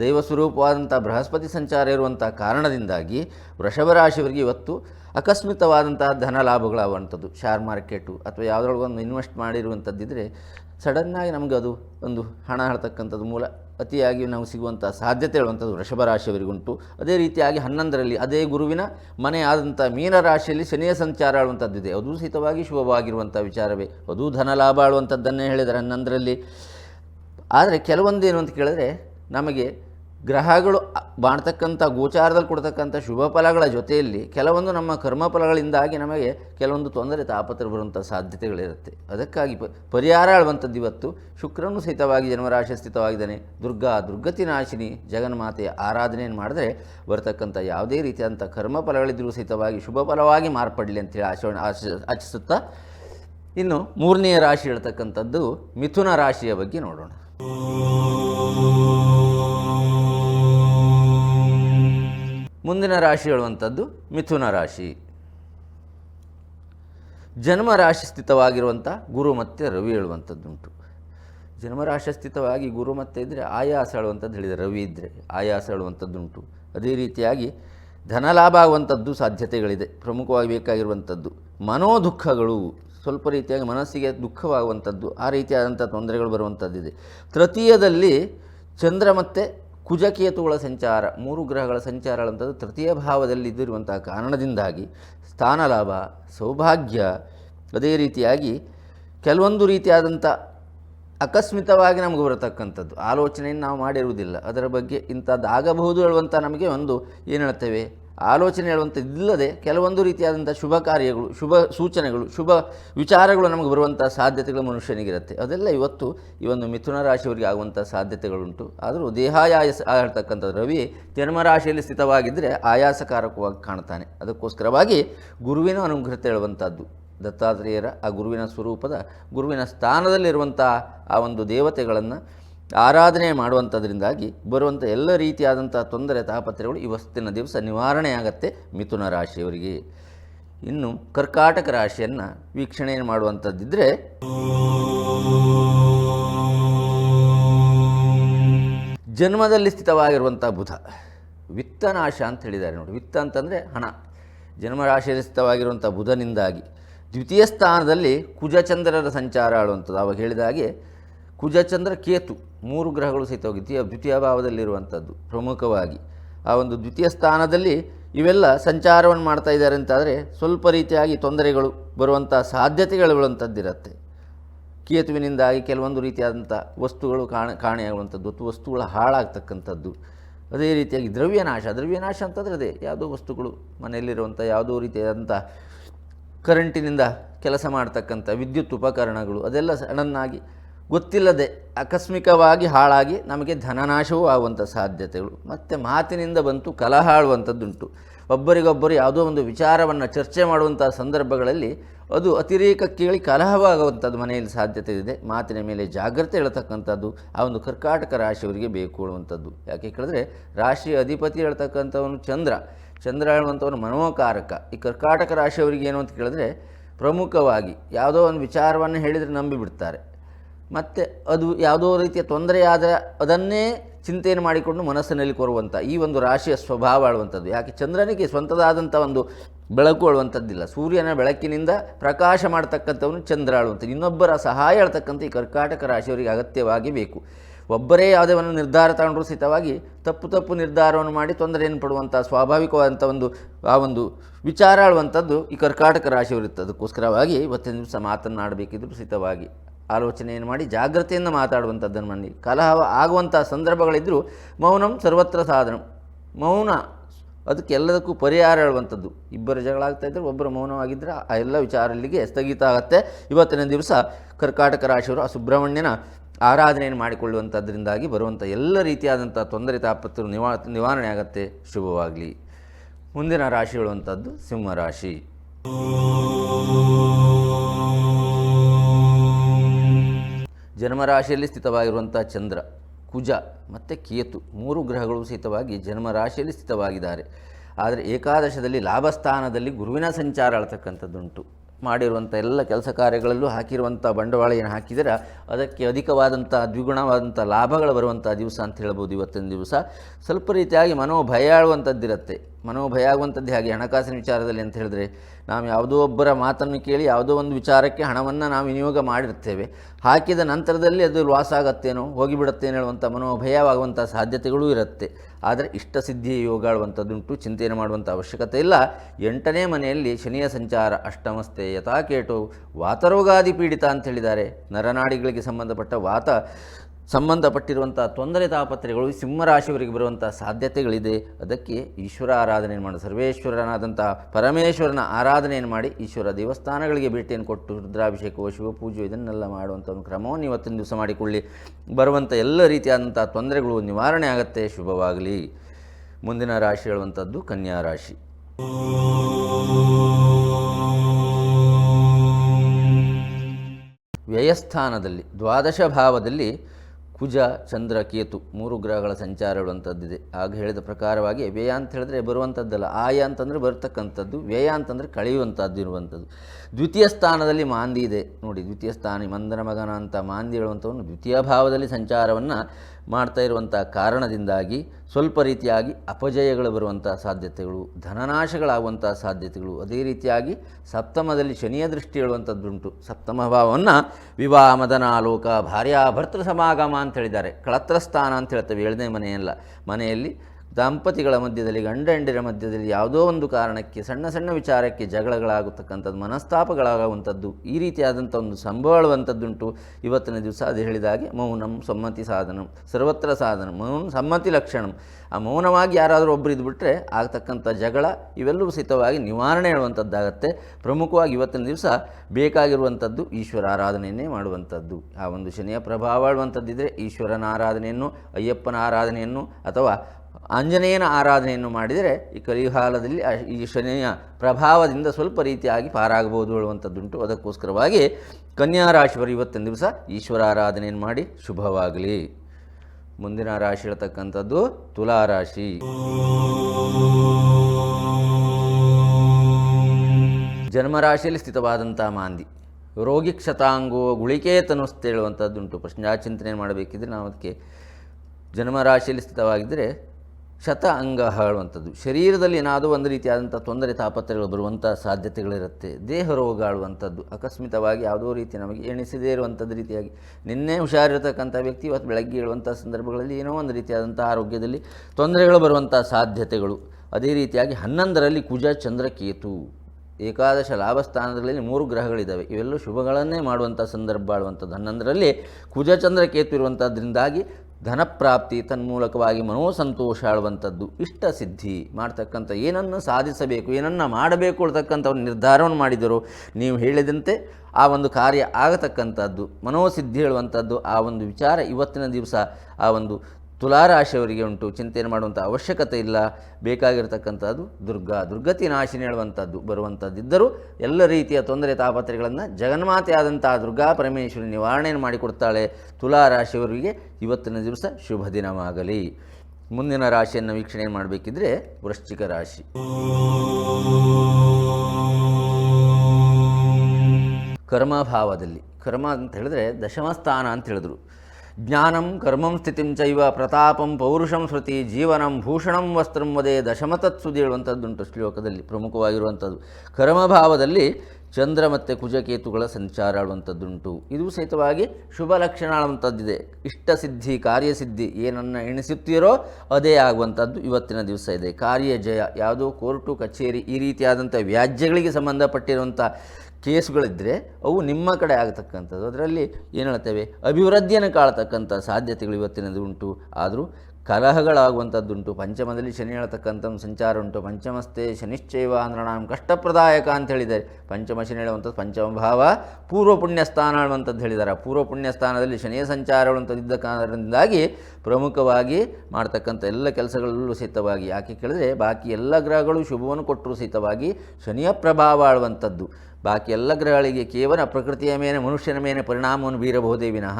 ದೈವ ಸ್ವರೂಪವಾದಂಥ ಬೃಹಸ್ಪತಿ ಸಂಚಾರ ಇರುವಂಥ ಕಾರಣದಿಂದಾಗಿ ವೃಷಭ ರಾಶಿಯವರಿಗೆ ಇವತ್ತು ಅಕಸ್ಮಿತವಾದಂತಹ ಧನ ಲಾಭಗಳಾಗುವಂಥದ್ದು ಶೇರ್ ಮಾರ್ಕೆಟು ಅಥವಾ ಯಾವುದ್ರೊಳಗೊಂದು ಇನ್ವೆಸ್ಟ್ ಮಾಡಿರುವಂಥದ್ದಿದ್ದರೆ ಸಡನ್ನಾಗಿ ನಮಗೆ ಅದು ಒಂದು ಹಣ ಹೇಳ್ತಕ್ಕಂಥದ್ದು ಮೂಲ ಅತಿಯಾಗಿ ನಾವು ಸಿಗುವಂಥ ಸಾಧ್ಯತೆ ಹೇಳುವಂಥದ್ದು ವೃಷಭ ರಾಶಿಯವರಿಗುಂಟು. ಅದೇ ರೀತಿಯಾಗಿ ಹನ್ನೊಂದರಲ್ಲಿ ಅದೇ ಗುರುವಿನ ಮನೆ ಆದಂಥ ಮೀನ ರಾಶಿಯಲ್ಲಿ ಶನಿಯ ಸಂಚಾರ ಆಳುವಂಥದ್ದಿದೆ. ಅದು ಸಹಿತವಾಗಿ ಶುಭವಾಗಿರುವಂಥ ವಿಚಾರವೇ. ಅದು ಧನ ಲಾಭ ಆಳುವಂಥದ್ದನ್ನೇ ಹೇಳಿದರೆ ಹನ್ನೊಂದರಲ್ಲಿ. ಆದರೆ ಕೆಲವೊಂದೇನು ಅಂತ ಕೇಳಿದ್ರೆ ನಮಗೆ ಗ್ರಹಗಳು ಬಾಣ್ತಕ್ಕಂಥ ಗೋಚಾರದಲ್ಲಿ ಕೊಡ್ತಕ್ಕಂಥ ಶುಭ ಫಲಗಳ ಜೊತೆಯಲ್ಲಿ ಕೆಲವೊಂದು ನಮ್ಮ ಕರ್ಮಫಲಗಳಿಂದಾಗಿ ನಮಗೆ ಕೆಲವೊಂದು ತೊಂದರೆ ತಾಪತ್ರ ಬರುವಂಥ ಸಾಧ್ಯತೆಗಳಿರುತ್ತೆ. ಅದಕ್ಕಾಗಿ ಪರಿಹಾರ ಆಳುವಂಥದ್ದು ಇವತ್ತು. ಶುಕ್ರನು ಸಹಿತವಾಗಿ ಜನ್ಮರಾಶಿ ಸ್ಥಿತವಾಗಿದ್ದಾನೆ. ದುರ್ಗಾ ದುರ್ಗತಿ ನಾಶಿನಿ. ಜಗನ್ಮಾತೆಯ ಆರಾಧನೆಯನ್ನು ಮಾಡಿದ್ರೆ ಬರ್ತಕ್ಕಂಥ ಯಾವುದೇ ರೀತಿಯಾದಂಥ ಕರ್ಮಫಲಗಳಿದ್ದರೂ ಸಹಿತವಾಗಿ ಶುಭ ಫಲವಾಗಿ ಮಾರ್ಪಡಲಿ ಅಂತೇಳಿ ಆಶೆ, ಆಶ ಆಚಿಸುತ್ತಾ ಇನ್ನು ಮೂರನೆಯ ರಾಶಿ ಹೇಳ್ತಕ್ಕಂಥದ್ದು ಮಿಥುನ ರಾಶಿಯ ಬಗ್ಗೆ ನೋಡೋಣ. ಮುಂದಿನ ರಾಶಿ ಹೇಳುವಂಥದ್ದು ಮಿಥುನ ರಾಶಿ. ಜನ್ಮ ರಾಶಿ ಸ್ಥಿತವಾಗಿರುವಂಥ ಗುರು ಮತ್ತೆ ರವಿ ಹೇಳುವಂಥದ್ದುಂಟು ಜನ್ಮರಾಶಿ ಸ್ಥಿತವಾಗಿ ಗುರು ಮತ್ತೆ ಇದ್ದರೆ ಆಯಾಸ ಹೇಳುವಂಥದ್ದು ಹೇಳಿದರೆ ರವಿ ಇದ್ದರೆ ಆಯಾಸ ಹೇಳುವಂಥದ್ದುಂಟು ಅದೇ ರೀತಿಯಾಗಿ ಧನ ಲಾಭ ಆಗುವಂಥದ್ದು ಸಾಧ್ಯತೆಗಳಿದೆ. ಪ್ರಮುಖವಾಗಿ ಬೇಕಾಗಿರುವಂಥದ್ದು ಮನೋದುಃಖಗಳು, ಸ್ವಲ್ಪ ರೀತಿಯಾಗಿ ಮನಸ್ಸಿಗೆ ದುಃಖವಾಗುವಂಥದ್ದು ಆ ರೀತಿಯಾದಂಥ ತೊಂದರೆಗಳು ಬರುವಂಥದ್ದಿದೆ. ತೃತೀಯದಲ್ಲಿ ಚಂದ್ರ ಮತ್ತು ಕುಜಕೇತುಗಳ ಸಂಚಾರ, ಮೂರು ಗ್ರಹಗಳ ಸಂಚಾರ ಅಂತದ್ದು ತೃತೀಯ ಭಾವದಲ್ಲಿ ಇದ್ದಿರುವಂಥ ಕಾರಣದಿಂದಾಗಿ ಸ್ಥಾನ ಲಾಭ, ಸೌಭಾಗ್ಯ ಅದೇ ರೀತಿಯಾಗಿ ಕೆಲವೊಂದು ರೀತಿಯಾದಂಥ ಅಕಸ್ಮಿತವಾಗಿ ನಮಗೆ ಬರತಕ್ಕಂಥದ್ದು. ಆಲೋಚನೆಯನ್ನು ನಾವು ಮಾಡಿರುವುದಿಲ್ಲ. ಅದರ ಬಗ್ಗೆ ಇಂಥದ್ದಾಗಬಹುದು ಹೇಳುವಂಥ ನಮಗೆ ಒಂದು ಏನು ಹೇಳ್ತೇವೆ? ಆಲೋಚನೆ ಹೇಳುವಂಥದ್ದು ಇಲ್ಲದೆ ಕೆಲವೊಂದು ರೀತಿಯಾದಂಥ ಶುಭ ಕಾರ್ಯಗಳು, ಶುಭ ಸೂಚನೆಗಳು, ಶುಭ ವಿಚಾರಗಳು ನಮಗೆ ಬರುವಂಥ ಸಾಧ್ಯತೆಗಳು ಮನುಷ್ಯನಿಗಿರುತ್ತೆ. ಅದೆಲ್ಲ ಇವತ್ತು ಈ ಒಂದು ಮಿಥುನ ರಾಶಿಯವರಿಗೆ ಆಗುವಂಥ ಸಾಧ್ಯತೆಗಳುಂಟು. ಆದರೂ ದೇಹಾಯಾಸ ಆಗಿರ್ತಕ್ಕಂಥ ರವಿ ಜನ್ಮರಾಶಿಯಲ್ಲಿ ಸ್ಥಿತವಾಗಿದ್ದರೆ ಆಯಾಸಕಾರಕವಾಗಿ ಕಾಣ್ತಾನೆ. ಅದಕ್ಕೋಸ್ಕರವಾಗಿ ಗುರುವಿನ ಅನುಗ್ರಹತೆ ಹೇಳುವಂಥದ್ದು. ದತ್ತಾತ್ರೇಯರ ಆ ಗುರುವಿನ ಸ್ವರೂಪದ ಗುರುವಿನ ಸ್ಥಾನದಲ್ಲಿರುವಂಥ ಆ ಒಂದು ದೇವತೆಗಳನ್ನು ಆರಾಧನೆ ಮಾಡುವಂಥದ್ರಿಂದಾಗಿ ಬರುವಂಥ ಎಲ್ಲ ರೀತಿಯಾದಂಥ ತೊಂದರೆ ತಾಪತ್ರೆಗಳು ಇವತ್ತಿನ ದಿವಸ ನಿವಾರಣೆ ಆಗತ್ತೆ ಮಿಥುನ ರಾಶಿಯವರಿಗೆ. ಇನ್ನು ಕರ್ಕಾಟಕ ರಾಶಿಯನ್ನು ವೀಕ್ಷಣೆ ಮಾಡುವಂಥದ್ದಿದ್ದರೆ ಜನ್ಮದಲ್ಲಿ ಸ್ಥಿತವಾಗಿರುವಂಥ ಬುಧ. ವಿತ್ತನಾಶ ಅಂತ ಹೇಳಿದ್ದಾರೆ ನೋಡಿ. ವಿತ್ತ ಅಂತಂದರೆ ಹಣ. ಜನ್ಮರಾಶಿಯಲ್ಲಿ ಸ್ಥಿತವಾಗಿರುವಂಥ ಬುಧನಿಂದಾಗಿ ದ್ವಿತೀಯ ಸ್ಥಾನದಲ್ಲಿ ಕುಜಚಂದ್ರರ ಸಂಚಾರ ಆಳುವಂಥದ್ದು. ಅವಾಗ ಹೇಳಿದ ಹಾಗೆ ಕುಜಚಂದ್ರ ಕೇತು, ಮೂರು ಗ್ರಹಗಳು ಸಹಿತ ದ್ವಿತೀಯ ದ್ವಿತೀಯ ಭಾವದಲ್ಲಿರುವಂಥದ್ದು, ಪ್ರಮುಖವಾಗಿ. ಆ ಒಂದು ದ್ವಿತೀಯ ಸ್ಥಾನದಲ್ಲಿ ಇವೆಲ್ಲ ಸಂಚಾರವನ್ನು ಮಾಡ್ತಾ ಇದ್ದಾರೆ ಅಂತಾದರೆ ಸ್ವಲ್ಪ ರೀತಿಯಾಗಿ ತೊಂದರೆಗಳು ಬರುವಂಥ ಸಾಧ್ಯತೆಗಳುವಂಥದ್ದಿರುತ್ತೆ ಕೇತುವಿನಿಂದಾಗಿ ಕೆಲವೊಂದು ರೀತಿಯಾದಂಥ ವಸ್ತುಗಳು ಕಾಣ, ಕಾಣೆಯಾಗುವಂಥದ್ದು ಅಥವಾ ವಸ್ತುಗಳು ಹಾಳಾಗ್ತಕ್ಕಂಥದ್ದು. ಅದೇ ರೀತಿಯಾಗಿ ದ್ರವ್ಯನಾಶ ದ್ರವ್ಯನಾಶ ಅಂತಂದರೆ ಅದೇ ಯಾವುದೋ ವಸ್ತುಗಳು ಮನೆಯಲ್ಲಿರುವಂಥ ಯಾವುದೋ ರೀತಿಯಾದಂಥ ಕರೆಂಟಿನಿಂದ ಕೆಲಸ ಮಾಡ್ತಕ್ಕಂಥ ವಿದ್ಯುತ್ ಉಪಕರಣಗಳು ಅದೆಲ್ಲ ಸಡನ್ನಾಗಿ ಗೊತ್ತಿಲ್ಲದೆ ಆಕಸ್ಮಿಕವಾಗಿ ಹಾಳಾಗಿ ನಮಗೆ ಧನನಾಶವೂ ಆಗುವಂಥ ಸಾಧ್ಯತೆಗಳು. ಮತ್ತು ಮಾತಿನಿಂದ ಬಂತು ಕಲಹ ಆಳುವಂಥದ್ದುಂಟು ಒಬ್ಬರಿಗೊಬ್ಬರು ಯಾವುದೋ ಒಂದು ವಿಚಾರವನ್ನು ಚರ್ಚೆ ಮಾಡುವಂಥ ಸಂದರ್ಭಗಳಲ್ಲಿ ಅದು ಅತಿರೇಕ ಕೇಳಿ ಕಲಹವಾಗುವಂಥದ್ದು ಮನೆಯಲ್ಲಿ ಸಾಧ್ಯತೆ ಇದೆ. ಮಾತಿನ ಮೇಲೆ ಜಾಗ್ರತೆ ಹೇಳ್ತಕ್ಕಂಥದ್ದು, ಆ ಒಂದು ಕರ್ಕಾಟಕ ರಾಶಿಯವರಿಗೆ ಬೇಕು ಅನ್ನುವಂಥದ್ದು ಯಾಕೆ ಕೇಳಿದ್ರೆ, ರಾಶಿಯ ಅಧಿಪತಿ ಹೇಳ್ತಕ್ಕಂಥವನು ಚಂದ್ರ. ಚಂದ್ರ ಹೇಳುವಂಥವನು ಮನೋಕಾರಕ. ಈ ಕರ್ಕಾಟಕ ರಾಶಿಯವರಿಗೆ ಏನು ಅಂತ ಕೇಳಿದ್ರೆ, ಪ್ರಮುಖವಾಗಿ ಯಾವುದೋ ಒಂದು ವಿಚಾರವನ್ನು ಹೇಳಿದರೆ ನಂಬಿಬಿಡ್ತಾರೆ. ಮತ್ತು ಅದು ಯಾವುದೋ ರೀತಿಯ ತೊಂದರೆ ಆದರೆ ಅದನ್ನೇ ಚಿಂತೆಯನ್ನು ಮಾಡಿಕೊಂಡು ಮನಸ್ಸಿನಲ್ಲಿ ಕೊರುವಂಥ ಈ ಒಂದು ರಾಶಿಯ ಸ್ವಭಾವ ಆಳುವಂಥದ್ದು. ಯಾಕೆ? ಚಂದ್ರನಿಗೆ ಸ್ವಂತದಾದಂಥ ಒಂದು ಬೆಳಕು ಆಳುವಂಥದ್ದಿಲ್ಲ. ಸೂರ್ಯನ ಬೆಳಕಿನಿಂದ ಪ್ರಕಾಶ ಮಾಡ್ತಕ್ಕಂಥವನು ಚಂದ್ರ ಆಳುವಂಥದ್ದು. ಇನ್ನೊಬ್ಬರ ಸಹಾಯ ಹೇಳ್ತಕ್ಕಂಥ ಈ ಕರ್ಕಾಟಕ ರಾಶಿಯವರಿಗೆ ಅಗತ್ಯವಾಗಿ ಬೇಕು. ಒಬ್ಬರೇ ಯಾವುದೇ ಒಂದು ನಿರ್ಧಾರ ತಗೊಂಡ್ರೂ ಸಹಿತವಾಗಿ ತಪ್ಪು ತಪ್ಪು ನಿರ್ಧಾರವನ್ನು ಮಾಡಿ ತೊಂದರೆಯನ್ನು ಪಡುವಂಥ ಸ್ವಾಭಾವಿಕವಾದಂಥ ಒಂದು, ಆ ಒಂದು ವಿಚಾರ ಆಳುವಂಥದ್ದು ಈ ಕರ್ಕಾಟಕ ರಾಶಿಯವರಿತ್ತು ಅದಕ್ಕೋಸ್ಕರವಾಗಿ ಇವತ್ತಿನ ದಿವಸ ಮಾತನ್ನಾಡಬೇಕಿದ್ರು ಸಹಿತವಾಗಿ. ಆಲೋಚನೆಯನ್ನು ಮಾಡಿ ಜಾಗ್ರತೆಯನ್ನು ಮಾತಾಡುವಂಥದ್ದನ್ನು ಮಾಡಿ. ಕಲಹ ಆಗುವಂಥ ಸಂದರ್ಭಗಳಿದ್ದರೂ ಮೌನಂ ಸರ್ವತ್ರ ಸಾಧನ. ಮೌನ, ಅದಕ್ಕೆ ಎಲ್ಲದಕ್ಕೂ ಪರಿಹಾರ ಹೇಳುವಂಥದ್ದು. ಇಬ್ಬರು ಜಗಳ ಇದ್ದರೆ ಒಬ್ಬರು ಮೌನವಾಗಿದ್ದರೆ ಆ ಎಲ್ಲ ಅಲ್ಲಿಗೆ ಸ್ಥಗಿತ ಆಗುತ್ತೆ. ಇವತ್ತಿನ ದಿವಸ ಕರ್ಕಾಟಕ ರಾಶಿಯವರು ಆ ಸುಬ್ರಹ್ಮಣ್ಯನ ಆರಾಧನೆಯನ್ನು ಮಾಡಿಕೊಳ್ಳುವಂಥದ್ರಿಂದಾಗಿ ಬರುವಂಥ ಎಲ್ಲ ರೀತಿಯಾದಂಥ ತೊಂದರೆ ತಾಪತ್ರ ನಿವಾ, ನಿವಾರಣೆ ಆಗುತ್ತೆ. ಶುಭವಾಗಲಿ. ಮುಂದಿನ ರಾಶಿ ಹೇಳುವಂಥದ್ದು ಸಿಂಹರಾಶಿ. ಜನ್ಮರಾಶಿಯಲ್ಲಿ ಸ್ಥಿತವಾಗಿರುವಂಥ ಚಂದ್ರ, ಕುಜ ಮತ್ತು ಕೇತು ಮೂರು ಗ್ರಹಗಳು ಸಹಿತವಾಗಿ ಜನ್ಮರಾಶಿಯಲ್ಲಿ ಸ್ಥಿತವಾಗಿದ್ದಾರೆ. ಆದರೆ ಏಕಾದಶದಲ್ಲಿ ಲಾಭಸ್ಥಾನದಲ್ಲಿ ಗುರುವಿನ ಸಂಚಾರ ಅಳ್ತಕ್ಕಂಥದ್ದುಂಟು. ಮಾಡಿರುವಂಥ ಎಲ್ಲ ಕೆಲಸ ಕಾರ್ಯಗಳಲ್ಲೂ ಹಾಕಿರುವಂಥ ಬಂಡವಾಳ ಏನು ಹಾಕಿದರೆ, ಅದಕ್ಕೆ ಅಧಿಕವಾದಂಥ ದ್ವಿಗುಣವಾದಂಥ ಲಾಭಗಳು ಬರುವಂಥ ದಿವಸ ಅಂತ ಹೇಳ್ಬೋದು ಇವತ್ತಿನ ದಿವಸ. ಸ್ವಲ್ಪ ರೀತಿಯಾಗಿ ಮನೋಭಯ ಆಳುವಂಥದ್ದಿರುತ್ತೆ. ಮನೋಭಯ ಆಗುವಂಥದ್ದು ಹಾಗೆ ಹಣಕಾಸಿನ ವಿಚಾರದಲ್ಲಿ ಅಂತ ಹೇಳಿದ್ರೆ ನಾವು ಯಾವುದೋ ಒಬ್ಬರ ಮಾತನ್ನು ಕೇಳಿ ಯಾವುದೋ ಒಂದು ವಿಚಾರಕ್ಕೆ ಹಣವನ್ನು ನಾವು ವಿನಿಯೋಗ ಮಾಡಿರ್ತೇವೆ ಹಾಕಿದ ನಂತರದಲ್ಲಿ ಅದು ಲಾಸ್ ಆಗತ್ತೇನೋ, ಹೋಗಿಬಿಡುತ್ತೇನೋ ಹೇಳುವಂಥ ಮನೋಭಯವಾಗುವಂಥ ಸಾಧ್ಯತೆಗಳೂ ಇರುತ್ತೆ. ಆದರೆ ಇಷ್ಟಸಿದ್ಧಿ ಯೋಗ ಆಳುವಂಥದ್ದುಂಟು ಚಿಂತನೆ ಮಾಡುವಂಥ ಅವಶ್ಯಕತೆ ಇಲ್ಲ. ಎಂಟನೇ ಮನೆಯಲ್ಲಿ ಶನಿಯ ಸಂಚಾರ, ಅಷ್ಟಮಸ್ತೆ ಯಥಾಕೇಟು ವಾತರೋಗಾದಿ ಪೀಡಿತ ಅಂತ ಹೇಳಿದ್ದಾರೆ. ನರನಾಡಿಗಳಿಗೆ ಸಂಬಂಧಪಟ್ಟ ವಾತ ಸಂಬಂಧಪಟ್ಟಿರುವಂಥ ತೊಂದರೆ ತಾಪತ್ರೆಗಳು ಸಿಂಹರಾಶಿಯವರಿಗೆ ಬರುವಂಥ ಸಾಧ್ಯತೆಗಳಿದೆ. ಅದಕ್ಕೆ ಈಶ್ವರ ಆರಾಧನೆಯನ್ನು ಮಾಡಿ, ಸರ್ವೇಶ್ವರನಾದಂಥ ಪರಮೇಶ್ವರನ ಆರಾಧನೆಯನ್ನು ಮಾಡಿ, ಈಶ್ವರ ದೇವಸ್ಥಾನಗಳಿಗೆ ಭೇಟಿಯನ್ನು ಕೊಟ್ಟು ರುದ್ರಾಭಿಷೇಕವೋ ಶಿವಪೂಜೆ ಇದನ್ನೆಲ್ಲ ಮಾಡುವಂಥ ಒಂದು ಕ್ರಮವನ್ನು ಇವತ್ತಿನ ದಿವಸ ಮಾಡಿಕೊಳ್ಳಿ. ಬರುವಂಥ ಎಲ್ಲ ರೀತಿಯಾದಂಥ ತೊಂದರೆಗಳು ನಿವಾರಣೆ ಆಗುತ್ತೆ. ಶುಭವಾಗಲಿ. ಮುಂದಿನ ರಾಶಿ ಹೇಳುವಂಥದ್ದು ಕನ್ಯಾ ರಾಶಿ. ವ್ಯಯಸ್ಥಾನದಲ್ಲಿ, ದ್ವಾದಶ ಭಾವದಲ್ಲಿ ಕುಜ, ಚಂದ್ರ, ಕೇತು ಮೂರು ಗ್ರಹಗಳ ಸಂಚಾರ ಇರುವಂಥದ್ದಿದೆ ಆಗ ಹೇಳಿದ ಪ್ರಕಾರವಾಗಿ ವ್ಯಯ ಅಂತ ಹೇಳಿದ್ರೆ ಬರುವಂಥದ್ದಲ್ಲ ಆಯ ಅಂತಂದರೆ ಬರ್ತಕ್ಕಂಥದ್ದು, ವ್ಯಯ ಅಂತಂದರೆ ಕಳೆಯುವಂಥದ್ದು ಇರುವಂಥದ್ದು ದ್ವಿತೀಯ ಸ್ಥಾನದಲ್ಲಿ ಮಾಂದಿ ಇದೆ. ನೋಡಿ, ದ್ವಿತೀಯ ಸ್ಥಾನ, ಮಂದನ, ಮಗನ ಅಂತ ಮಾಂದಿ ಹೇಳುವಂಥವನು ದ್ವಿತೀಯ ಭಾವದಲ್ಲಿ ಸಂಚಾರವನ್ನು ಮಾಡ್ತಾ ಇರುವಂಥ ಕಾರಣದಿಂದಾಗಿ ಸ್ವಲ್ಪ ರೀತಿಯಾಗಿ ಅಪಜಯಗಳು ಬರುವಂಥ ಸಾಧ್ಯತೆಗಳು, ಧನನಾಶಗಳಾಗುವಂಥ ಸಾಧ್ಯತೆಗಳು, ಅದೇ ರೀತಿಯಾಗಿ ಸಪ್ತಮದಲ್ಲಿ ಶನಿಯ ದೃಷ್ಟಿ ಹೇಳುವಂಥದ್ದುಂಟು ಸಪ್ತಮ ಭಾವವನ್ನು ವಿವಾಹ ಮದನಾಲೋಕ ಭಾರ್ಯಾ ಭರ್ತೃ ಸಮಾಗಮ ಅಂತ ಹೇಳಿದ್ದಾರೆ. ಕಳತ್ರ ಸ್ಥಾನ ಅಂತ ಹೇಳ್ತೇವೆ. ಏಳನೇ ಮನೆಯಲ್ಲ. ಮನೆಯಲ್ಲಿ ದಾಂಪತಿಗಳ ಮಧ್ಯದಲ್ಲಿ ಗಂಡ ಹೆಂಡಿರ ಮಧ್ಯದಲ್ಲಿ ಯಾವುದೋ ಒಂದು ಕಾರಣಕ್ಕೆ, ಸಣ್ಣ ಸಣ್ಣ ವಿಚಾರಕ್ಕೆ ಜಗಳಗಳಾಗತಕ್ಕಂಥದ್ದು, ಮನಸ್ತಾಪಗಳಾಗುವಂಥದ್ದು, ಈ ರೀತಿಯಾದಂಥ ಒಂದು ಸಂಭವಳುವಂಥದ್ದುಂಟು. ಇವತ್ತಿನ ದಿವಸ ಅದು ಹೇಳಿದ ಹಾಗೆ, ಮೌನಂ ಸಮ್ಮತಿ ಸಾಧನಂ. ಸರ್ವತ್ರ ಸಾಧನ. ಮೌನ ಸಮ್ಮತಿ ಲಕ್ಷಣಂ. ಆ ಮೌನವಾಗಿ ಯಾರಾದರೂ ಒಬ್ಬರು ಇದ್ಬಿಟ್ರೆ ಆಗ್ತಕ್ಕಂಥ ಜಗಳ ಇವೆಲ್ಲವೂ ಸಹಿತವಾಗಿ ನಿವಾರಣೆ ಹೇಳುವಂಥದ್ದಾಗತ್ತೆ. ಪ್ರಮುಖವಾಗಿ ಇವತ್ತಿನ ದಿವಸ ಬೇಕಾಗಿರುವಂಥದ್ದು ಈಶ್ವರ ಆರಾಧನೆಯನ್ನೇ ಮಾಡುವಂಥದ್ದು. ಆ ಒಂದು ಶನಿಯ ಪ್ರಭಾವ ಆಡುವಂಥದ್ದಿದ್ದರೆ ಈಶ್ವರನ ಆರಾಧನೆಯನ್ನು, ಅಯ್ಯಪ್ಪನ ಆರಾಧನೆಯನ್ನು ಅಥವಾ ಆಂಜನೇಯನ ಆರಾಧನೆಯನ್ನು ಮಾಡಿದರೆ ಈ ಕಲಿಕಾಲದಲ್ಲಿ ಈ ಶನಿಯ ಪ್ರಭಾವದಿಂದ ಸ್ವಲ್ಪ ರೀತಿಯಾಗಿ ಪಾರಾಗಬಹುದು ಹೇಳುವಂಥದ್ದುಂಟು. ಅದಕ್ಕೋಸ್ಕರವಾಗಿ ಕನ್ಯಾ ರಾಶಿಯವರು ಇವತ್ತಿನ ದಿವಸ ಈಶ್ವರ ಆರಾಧನೆಯನ್ನು ಮಾಡಿ ಶುಭವಾಗಲಿ. ಮುಂದಿನ ರಾಶಿ ಇರತಕ್ಕಂಥದ್ದು ತುಲಾ ರಾಶಿ. ಜನ್ಮರಾಶಿಯಲ್ಲಿ ಸ್ಥಿತವಾದಂಥ ಮಾಂದಿ. ರೋಗಿ ಕ್ಷತಾಂಗೋ ಗುಳಿಕೇತನುಸ್ತೆ ಹೇಳುವಂಥದ್ದುಂಟು. ಪ್ರಶ್ನಾಚಿಂತನೆ ಮಾಡಬೇಕಿದ್ರೆ ನಾವು ಅದಕ್ಕೆ ಜನ್ಮರಾಶಿಯಲ್ಲಿ ಸ್ಥಿತವಾಗಿದ್ದರೆ ಶತ ಅಂಗ ಹಾಳುವಂಥದ್ದು ಶರೀರದಲ್ಲಿ ಏನಾದರೂ ಒಂದು ರೀತಿಯಾದಂಥ ತೊಂದರೆ ತಾಪತ್ರೆಗಳು ಬರುವಂಥ ಸಾಧ್ಯತೆಗಳಿರುತ್ತೆ. ದೇಹ ರೋಗ ಆಳುವಂಥದ್ದು. ಅಕಸ್ಮಿತವಾಗಿ ಯಾವುದೋ ರೀತಿ ನಮಗೆ ಎಣಿಸದೇ ಇರುವಂಥದ್ದು ರೀತಿಯಾಗಿ. ನಿನ್ನೆ ಹುಷಾರಿರತಕ್ಕಂಥ ವ್ಯಕ್ತಿ ಇವತ್ತು ಬೆಳಗ್ಗೆ ಹೇಳುವಂಥ ಸಂದರ್ಭಗಳಲ್ಲಿ ಏನೋ ಒಂದು ರೀತಿಯಾದಂಥ ಆರೋಗ್ಯದಲ್ಲಿ ತೊಂದರೆಗಳು ಬರುವಂಥ ಸಾಧ್ಯತೆಗಳು. ಅದೇ ರೀತಿಯಾಗಿ ಹನ್ನೊಂದರಲ್ಲಿ ಕುಜ, ಚಂದ್ರ, ಕೇತು. ಏಕಾದಶ ಲಾಭಸ್ಥಾನದಲ್ಲಿ ಮೂರು ಗ್ರಹಗಳಿದ್ದಾವೆ. ಇವೆಲ್ಲೂ ಶುಭಗಳನ್ನೇ ಮಾಡುವಂಥ ಸಂದರ್ಭ ಆಳುವಂಥದ್ದು. ಹನ್ನೊಂದರಲ್ಲಿ ಕುಜಚಂದ್ರ ಕೇತು ಇರುವಂಥದ್ರಿಂದಾಗಿ ಧನಪ್ರಾಪ್ತಿ ತನ್ಮೂಲಕವಾಗಿ ಮನೋಸಂತೋಷ ಆಳುವಂಥದ್ದು ಇಷ್ಟ ಸಿದ್ಧಿ ಮಾಡ್ತಕ್ಕಂಥ ಏನನ್ನು ಸಾಧಿಸಬೇಕು, ಏನನ್ನು ಮಾಡಬೇಕು ಅಂತಕ್ಕಂಥ ನಿರ್ಧಾರವನ್ನು ಮಾಡಿದರು. ನೀವು ಹೇಳಿದಂತೆ ಆ ಒಂದು ಕಾರ್ಯ ಆಗತಕ್ಕಂಥದ್ದು, ಮನೋಸಿದ್ಧಿ ಹೇಳುವಂಥದ್ದು, ಆ ಒಂದು ವಿಚಾರ ಇವತ್ತಿನ ದಿವಸ, ಆ ಒಂದು ತುಲಾರಾಶಿಯವರಿಗೆ ಉಂಟು. ಚಿಂತೆಯನ್ನು ಮಾಡುವಂಥ ಅವಶ್ಯಕತೆ ಇಲ್ಲ. ಬೇಕಾಗಿರತಕ್ಕಂಥದ್ದು ದುರ್ಗಾ. ದುರ್ಗತಿ ನಾಶಿನಿ ಹೇಳುವಂಥದ್ದು ಬರುವಂಥದ್ದಿದ್ದರೂ ಎಲ್ಲ ರೀತಿಯ ತೊಂದರೆ ತಾಪತ್ರೆಗಳನ್ನು ಜಗನ್ಮಾತೆಯಾದಂಥ ದುರ್ಗಾ ಪರಮೇಶ್ವರಿ ನಿವಾರಣೆಯನ್ನು ಮಾಡಿಕೊಡ್ತಾಳೆ ತುಲಾರಾಶಿಯವರಿಗೆ. ಇವತ್ತಿನ ದಿವಸ ಶುಭ ದಿನವಾಗಲಿ. ಮುಂದಿನ ರಾಶಿಯನ್ನು ವೀಕ್ಷಣೆ ಮಾಡಬೇಕಿದ್ರೆ ವೃಶ್ಚಿಕ ರಾಶಿ. ಕರ್ಮಭಾವದಲ್ಲಿ. ಕರ್ಮ ಅಂತ ಹೇಳಿದ್ರೆ ದಶಮಸ್ಥಾನ ಅಂತ ಹೇಳಿದ್ರು. ಜ್ಞಾನಂ, ಕರ್ಮಂ, ಸ್ಥಿತಿಂ ಚೈವ, ಪ್ರತಾಪಂ, ಪೌರುಷಂ ಶ್ರುತಿ, ಜೀವನಂ, ಭೂಷಣಂ, ವಸ್ತ್ರಂ, ವದೇ ದಶಮತತ್ಸುದಿ ಹೇಳುವಂಥದ್ದುಂಟು ಶ್ಲೋಕದಲ್ಲಿ, ಪ್ರಮುಖವಾಗಿರುವಂಥದ್ದು. ಕರ್ಮಭಾವದಲ್ಲಿ ಚಂದ್ರ ಮತ್ತು ಕುಜಕೇತುಗಳ ಸಂಚಾರ ಆಡುವಂಥದ್ದುಂಟು. ಇದು ಸಹಿತವಾಗಿ ಶುಭ ಲಕ್ಷಣ ಆಳುವಂಥದ್ದಿದೆ ಇಷ್ಟಸಿದ್ಧಿ ಕಾರ್ಯಸಿದ್ಧಿ ಏನನ್ನು ಎಣಿಸುತ್ತೀರೋ ಅದೇ ಆಗುವಂಥದ್ದು ಇವತ್ತಿನ ದಿವಸ ಇದೆ. ಕಾರ್ಯ ಜಯ, ಯಾವುದೋ ಕೋರ್ಟು, ಕಚೇರಿ ಈ ರೀತಿಯಾದಂಥ ವ್ಯಾಜ್ಯಗಳಿಗೆ ಸಂಬಂಧಪಟ್ಟಿರುವಂಥ ಕೇಸುಗಳಿದ್ದರೆ ಅವು ನಿಮ್ಮ ಕಡೆ ಆಗತಕ್ಕಂಥದ್ದು. ಅದರಲ್ಲಿ ಏನು ಹೇಳ್ತೇವೆ ಅಭಿವೃದ್ಧಿಯನ್ನು ಕಾಳತಕ್ಕಂಥ ಸಾಧ್ಯತೆಗಳು ಇವತ್ತಿನದು ಉಂಟು. ಆದರೂ ಕಲಹಗಳಾಗುವಂಥದ್ದುಂಟು. ಪಂಚಮದಲ್ಲಿ ಶನಿ ಹೇಳ್ತಕ್ಕಂಥ ಸಂಚಾರ ಉಂಟು. ಪಂಚಮಸ್ತೆ ಶನಿಶ್ಚೈವ ಅಂದ್ರಣಾಂ ಕಷ್ಟಪ್ರದಾಯಕ ಅಂತ ಹೇಳಿದ್ದಾರೆ. ಪಂಚಮ ಶನಿ ಹೇಳುವಂಥದ್ದು ಪಂಚಮ ಭಾವ. ಪೂರ್ವ ಪುಣ್ಯ ಸ್ಥಾನ ಹೇಳುವಂಥದ್ದು ಹೇಳಿದ್ದಾರೆ. ಪೂರ್ವ ಪುಣ್ಯ ಸ್ಥಾನದಲ್ಲಿ ಶನಿಯ ಸಂಚಾರ ಹೇಳುವಂಥದ್ದು ಇದ್ದ ಕಾರಣದಿಂದಾಗಿ ಪ್ರಮುಖವಾಗಿ ಮಾಡ್ತಕ್ಕಂಥ ಎಲ್ಲ ಕೆಲಸಗಳಲ್ಲೂ ಸಹಿತವಾಗಿ. ಯಾಕೆ ಕೇಳಿದ್ರೆ ಬಾಕಿ ಎಲ್ಲ ಗ್ರಹಗಳು ಶುಭವನ್ನು ಕೊಟ್ಟರೂ ಸಹಿತವಾಗಿ ಶನಿಯ ಪ್ರಭಾವ ಆಳುವಂಥದ್ದು. ಬಾಕಿ ಎಲ್ಲ ಗ್ರಹಗಳಿಗೆ ಕೇವಲ ಪ್ರಕೃತಿಯ ಮೇಲೆ, ಮನುಷ್ಯನ ಮೇಲೆ ಪರಿಣಾಮವನ್ನು ಬೀರಬಹುದೇ ವಿನಃ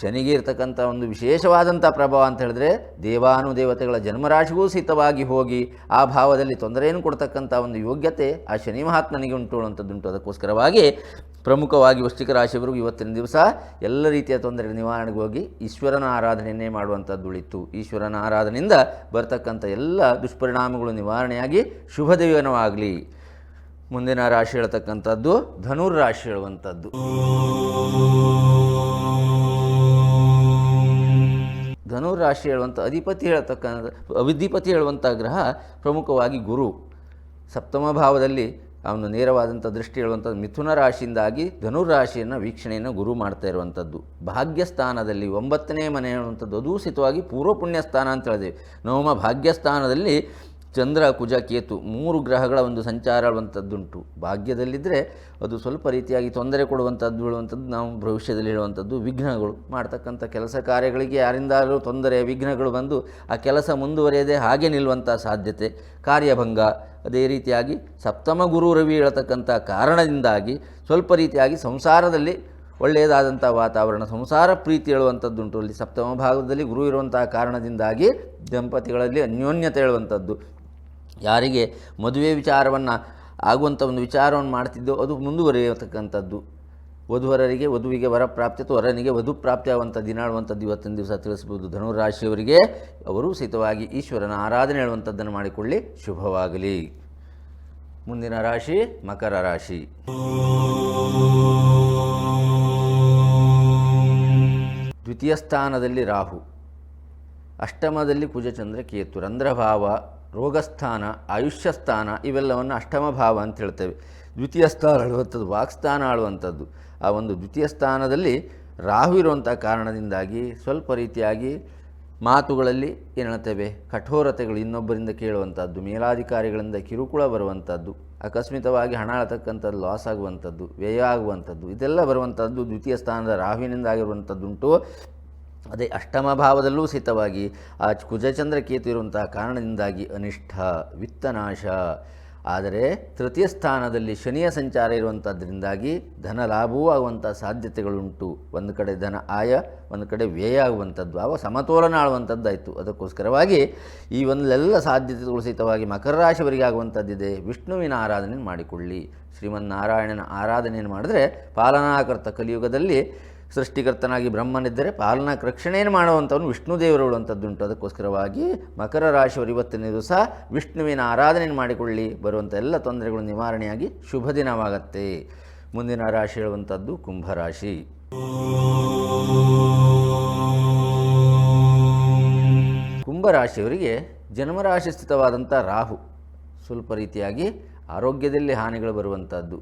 ಶನಿಗೆ ಇರತಕ್ಕಂಥ ಒಂದು ವಿಶೇಷವಾದಂಥ ಪ್ರಭಾವ ಅಂತ ಹೇಳಿದ್ರೆ ದೇವಾನುದೇವತೆಗಳ ಜನ್ಮರಾಶಿಗೂ ಸಹಿತವಾಗಿ ಹೋಗಿ ಆ ಭಾವದಲ್ಲಿ ತೊಂದರೆಯನ್ನು ಕೊಡ್ತಕ್ಕಂಥ ಒಂದು ಯೋಗ್ಯತೆ ಆ ಶನಿ ಮಹಾತ್ಮನಿಗೆ ಉಂಟು ಅನ್ನುವಂಥದ್ದುಂಟು ಅದಕ್ಕೋಸ್ಕರವಾಗಿ ಪ್ರಮುಖವಾಗಿ ವೃಶ್ಚಿಕ ರಾಶಿಯವರೆಗೂ ಇವತ್ತಿನ ದಿವಸ ಎಲ್ಲ ರೀತಿಯ ತೊಂದರೆ ನಿವಾರಣೆಗೆ ಹೋಗಿ ಈಶ್ವರನ ಆರಾಧನೆಯನ್ನೇ ಮಾಡುವಂಥದ್ದು ಉಳಿತು ಈಶ್ವರನ ಆರಾಧನೆಯಿಂದ ಬರತಕ್ಕಂಥ ಎಲ್ಲ ದುಷ್ಪರಿಣಾಮಗಳು ನಿವಾರಣೆಯಾಗಿ ಶುಭ ದಿನವಾಗಲಿ ಮುಂದಿನ ರಾಶಿ ಹೇಳ್ತಕ್ಕಂಥದ್ದು ಧನುರ್ ರಾಶಿ ಹೇಳುವಂಥದ್ದು. ಧನುರ್ ರಾಶಿ ಹೇಳುವಂಥ ಅಧಿಪತಿ ಹೇಳ್ತಕ್ಕಂಥ ಅವಿಧಿಪತಿ ಹೇಳುವಂಥ ಗ್ರಹ ಪ್ರಮುಖವಾಗಿ ಗುರು. ಸಪ್ತಮ ಭಾವದಲ್ಲಿ ಅವನು ನೇರವಾದಂಥ ದೃಷ್ಟಿ ಹೇಳುವಂಥದ್ದು ಮಿಥುನ ರಾಶಿಯಿಂದಾಗಿ ಧನುರ್ ರಾಶಿಯನ್ನು ವೀಕ್ಷಣೆಯನ್ನು ಗುರು ಮಾಡ್ತಾ ಇರುವಂಥದ್ದು. ಭಾಗ್ಯಸ್ಥಾನದಲ್ಲಿ ಒಂಬತ್ತನೇ ಮನೆ ಹೇಳುವಂಥದ್ದು, ಅದೂ ಸಹಿತವಾಗಿ ಪೂರ್ವ ಪುಣ್ಯ ಸ್ಥಾನ ಅಂತ ಹೇಳಿದೆ ನವಮ ಭಾಗ್ಯಸ್ಥಾನದಲ್ಲಿ ಚಂದ್ರ, ಕುಜ, ಕೇತು ಮೂರು ಗ್ರಹಗಳ ಒಂದು ಸಂಚಾರ ಹೇಳುವಂಥದ್ದುಂಟು ಭಾಗ್ಯದಲ್ಲಿದ್ದರೆ ಅದು ಸ್ವಲ್ಪ ರೀತಿಯಾಗಿ ತೊಂದರೆ ಕೊಡುವಂಥದ್ದು ಹೇಳುವಂಥದ್ದು ನಾವು ಭವಿಷ್ಯದಲ್ಲಿ ಹೇಳುವಂಥದ್ದು ವಿಘ್ನಗಳು. ಮಾಡ್ತಕ್ಕಂಥ ಕೆಲಸ ಕಾರ್ಯಗಳಿಗೆ ಯಾರಿಂದಾದರೂ ತೊಂದರೆ, ವಿಘ್ನಗಳು ಬಂದು ಆ ಕೆಲಸ ಮುಂದುವರಿಯದೆ ಹಾಗೆ ನಿಲ್ಲುವಂಥ ಸಾಧ್ಯತೆ. ಕಾರ್ಯಭಂಗ, ಅದೇ ರೀತಿಯಾಗಿ ಸಪ್ತಮ ಗುರು ರವಿ ಹೇಳತಕ್ಕಂಥ ಕಾರಣದಿಂದಾಗಿ ಸ್ವಲ್ಪ ರೀತಿಯಾಗಿ ಸಂಸಾರದಲ್ಲಿ ಒಳ್ಳೆಯದಾದಂಥ ವಾತಾವರಣ, ಸಂಸಾರ ಪ್ರೀತಿ ಹೇಳುವಂಥದ್ದುಂಟು ಅಲ್ಲಿ ಸಪ್ತಮ ಭಾಗದಲ್ಲಿ ಗುರು ಇರುವಂತಹ ಕಾರಣದಿಂದಾಗಿ ದಂಪತಿಗಳಲ್ಲಿ ಅನ್ಯೋನ್ಯತೆ ಹೇಳುವಂಥದ್ದು ಯಾರಿಗೆ ಮದುವೆ ವಿಚಾರವನ್ನು ಆಗುವಂಥ ಒಂದು ವಿಚಾರವನ್ನು ಮಾಡ್ತಿದ್ದೋ ಅದು ಮುಂದುವರಿಯತಕ್ಕಂಥದ್ದು. ವಧುವರರಿಗೆ ವಧುವಿಗೆ ವರ ಪ್ರಾಪ್ತಿ ಅಥವಾ ವರನಿಗೆ ವಧು ಪ್ರಾಪ್ತಿ ಆಗುವಂಥ ದಿನ ಹೇಳುವಂಥದ್ದು ಇವತ್ತಿನ ದಿವಸ ತಿಳಿಸ್ಬೋದು ಧನುರಾಶಿಯವರಿಗೆ ಅವರು ಸಹಿತವಾಗಿ ಈಶ್ವರನ ಆರಾಧನೆ ಹೇಳುವಂಥದ್ದನ್ನು ಮಾಡಿಕೊಳ್ಳಿ. ಶುಭವಾಗಲಿ. ಮುಂದಿನ ರಾಶಿ ಮಕರ ರಾಶಿ. ದ್ವಿತೀಯ ಸ್ಥಾನದಲ್ಲಿ ರಾಹು. ಅಷ್ಟಮದಲ್ಲಿ ಕುಜಚಂದ್ರ ಕೇತು ರಂಧ್ರಭಾವ. ರೋಗಸ್ಥಾನ ಆಯುಷ್ಯ ಸ್ಥಾನ ಇವೆಲ್ಲವನ್ನು ಅಷ್ಟಮ ಭಾವ ಅಂತ ಹೇಳ್ತೇವೆ. ದ್ವಿತೀಯ ಸ್ಥಾನ ಆಳುವಂಥದ್ದು, ವಾಕ್ಸ್ಥಾನ ಆಳುವಂಥದ್ದು. ಆ ಒಂದು ದ್ವಿತೀಯ ಸ್ಥಾನದಲ್ಲಿ ರಾಹು ಇರುವಂಥ ಕಾರಣದಿಂದಾಗಿ ಸ್ವಲ್ಪ ರೀತಿಯಾಗಿ ಮಾತುಗಳಲ್ಲಿ ಏನು ಕಠೋರತೆಗಳು ಇನ್ನೊಬ್ಬರಿಂದ ಕೇಳುವಂಥದ್ದು, ಮೇಲಾಧಿಕಾರಿಗಳಿಂದ ಕಿರುಕುಳ ಬರುವಂಥದ್ದು ಆಕಸ್ಮಿತವಾಗಿ ಹಣ ಅಳತಕ್ಕಂಥದ್ದು ಲಾಸ್ ಆಗುವಂಥದ್ದು, ವ್ಯಯ ಆಗುವಂಥದ್ದು, ಇದೆಲ್ಲ ಬರುವಂಥದ್ದು ದ್ವಿತೀಯ ಸ್ಥಾನದ ರಾಹುವಿನಿಂದ ಆಗಿರುವಂಥದ್ದುಂಟು. ಅದೇ ಅಷ್ಟಮ ಭಾವದಲ್ಲೂ ಸಹಿತವಾಗಿ ಆ ಕುಜಚಂದ್ರ ಕೇತು ಇರುವಂತಹ ಕಾರಣದಿಂದಾಗಿ ಅನಿಷ್ಠ, ವಿತ್ತನಾಶ. ಆದರೆ ತೃತೀಯ ಸ್ಥಾನದಲ್ಲಿ ಶನಿಯ ಸಂಚಾರ ಇರುವಂಥದ್ರಿಂದಾಗಿ ಧನ ಲಾಭವೂ ಆಗುವಂಥ ಸಾಧ್ಯತೆಗಳುಂಟು. ಒಂದು ಕಡೆ ಧನ ಆಯ, ಒಂದು ಕಡೆ ವ್ಯಯ ಆಗುವಂಥದ್ದು ಆವ ಸಮತೋಲನ ಆಳುವಂಥದ್ದಾಯಿತು ಅದಕ್ಕೋಸ್ಕರವಾಗಿ ಈ ಒಂದೆಲ್ಲ ಸಾಧ್ಯತೆಗಳು ಸಹಿತವಾಗಿ ಮಕರ ರಾಶಿಯವರಿಗೆ ಆಗುವಂಥದ್ದಿದೆ ವಿಷ್ಣುವಿನ ಆರಾಧನೆ ಮಾಡಿಕೊಳ್ಳಿ. ಶ್ರೀಮನ್ನಾರಾಯಣನ ಆರಾಧನೆಯನ್ನು ಮಾಡಿದ್ರೆ ಪಾಲನಾಕರ್ತ ಕಲಿಯುಗದಲ್ಲಿ ಸೃಷ್ಟಿಕರ್ತನಾಗಿ ಬ್ರಹ್ಮನಿದ್ದರೆ ಪಾಲನಾ ರಕ್ಷಣೆಯನ್ನು ಮಾಡುವಂಥವನು ವಿಷ್ಣು ದೇವರುಗಳು ಅಂಥದ್ದುಂಟು. ಅದಕ್ಕೋಸ್ಕರವಾಗಿ ಮಕರ ರಾಶಿಯವರು ಇವತ್ತಿನ ದಿವಸ ವಿಷ್ಣುವಿನ ಆರಾಧನೆಯನ್ನು ಮಾಡಿಕೊಳ್ಳಿ. ಬರುವಂಥ ಎಲ್ಲ ತೊಂದರೆಗಳು ನಿವಾರಣೆಯಾಗಿ ಶುಭ ದಿನವಾಗತ್ತೆ. ಮುಂದಿನ ರಾಶಿ ಹೇಳುವಂಥದ್ದು ಕುಂಭರಾಶಿ ಕುಂಭರಾಶಿಯವರಿಗೆ ಜನ್ಮರಾಶಿ ಸ್ಥಿತವಾದಂಥ ರಾಹು ಸ್ವಲ್ಪ ರೀತಿಯಾಗಿ ಆರೋಗ್ಯದಲ್ಲಿ ಹಾನಿಗಳು ಬರುವಂಥದ್ದು,